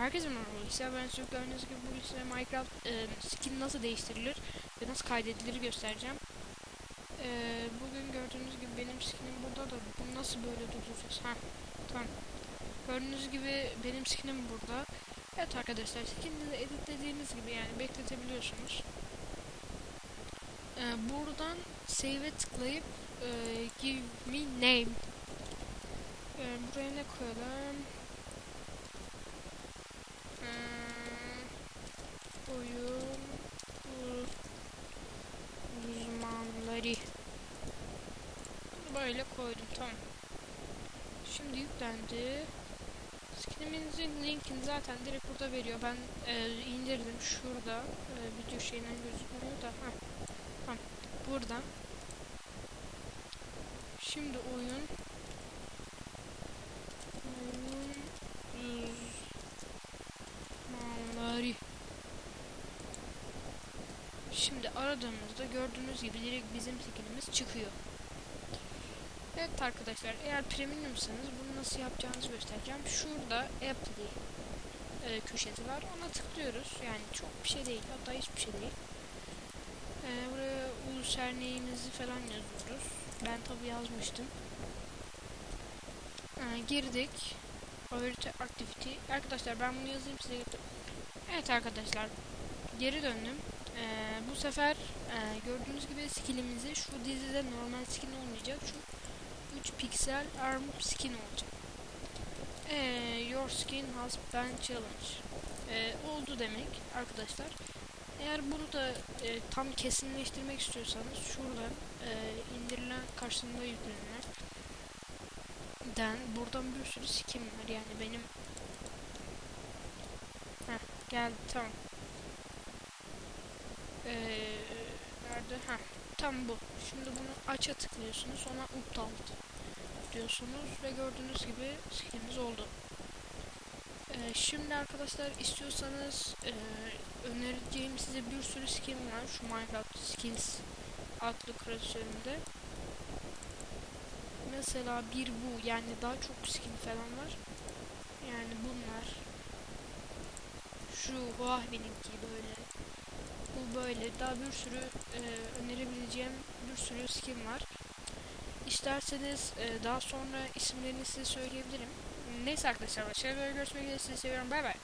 Herkese merhaba arkadaşlar. Ben size gördüğünüz gibi bugün size Minecraft e, skin nasıl değiştirilir ve nasıl kaydedilir göstereceğim. E, bugün gördüğünüz gibi benim skinim burada da bu nasıl böyle durduracağız? Ha, tamam. Gördüğünüz gibi benim skinim burada. Evet arkadaşlar skininizi editlediğiniz gibi yani bekletebiliyorsunuz. E, buradan save'e tıklayıp e, give me name. E, buraya ne koyalım? Hmm, oyun uzmanları. Böyle koydum tamam. Şimdi yüklendi. Skinimizin linkini zaten direkt burada veriyor. Ben e, indirdim şurada. E, video şeyinden gözükmüyor da. Heh. tamam. Burada. Şimdi oyun uzmanları Şimdi aradığımızda gördüğünüz gibi direkt bizim skinimiz çıkıyor. Evet arkadaşlar eğer premiumsanız bunu nasıl yapacağınızı göstereceğim. Şurada Apply e, köşesi var. Ona tıklıyoruz. Yani çok bir şey değil. Hatta hiçbir şey değil. E, buraya user name'imizi falan yazıyoruz. Ben tabi yazmıştım. E, girdik. Favorite activity. Arkadaşlar ben bunu yazayım size. Evet arkadaşlar geri döndüm. Ee, bu sefer e, gördüğünüz gibi skillimizi şu dizide normal skin olmayacak. Şu 3 piksel arm skin olacak. Ee, your skin has been challenge. Ee, oldu demek arkadaşlar. Eğer bunu da e, tam kesinleştirmek istiyorsanız şuradan e, indirilen karşısında yüklenilen den buradan bir sürü skin var yani benim Heh, geldi tamam ee, nerede? Ha, tam bu. Şimdi bunu aç'a tıklıyorsunuz. Sonra update diyorsunuz ve gördüğünüz gibi skininiz oldu. Ee, şimdi arkadaşlar istiyorsanız e, önereceğim size bir sürü skin var şu Minecraft Skins adlı klasörümde. Mesela bir bu yani daha çok skin falan var. Yani bunlar şu Huawei'ninki böyle bu böyle. Daha bir sürü e, önerebileceğim bir sürü skin var. İsterseniz e, daha sonra isimlerini size söyleyebilirim. Neyse arkadaşlar başka bir görüşmek üzere sizi seviyorum. Bay bay.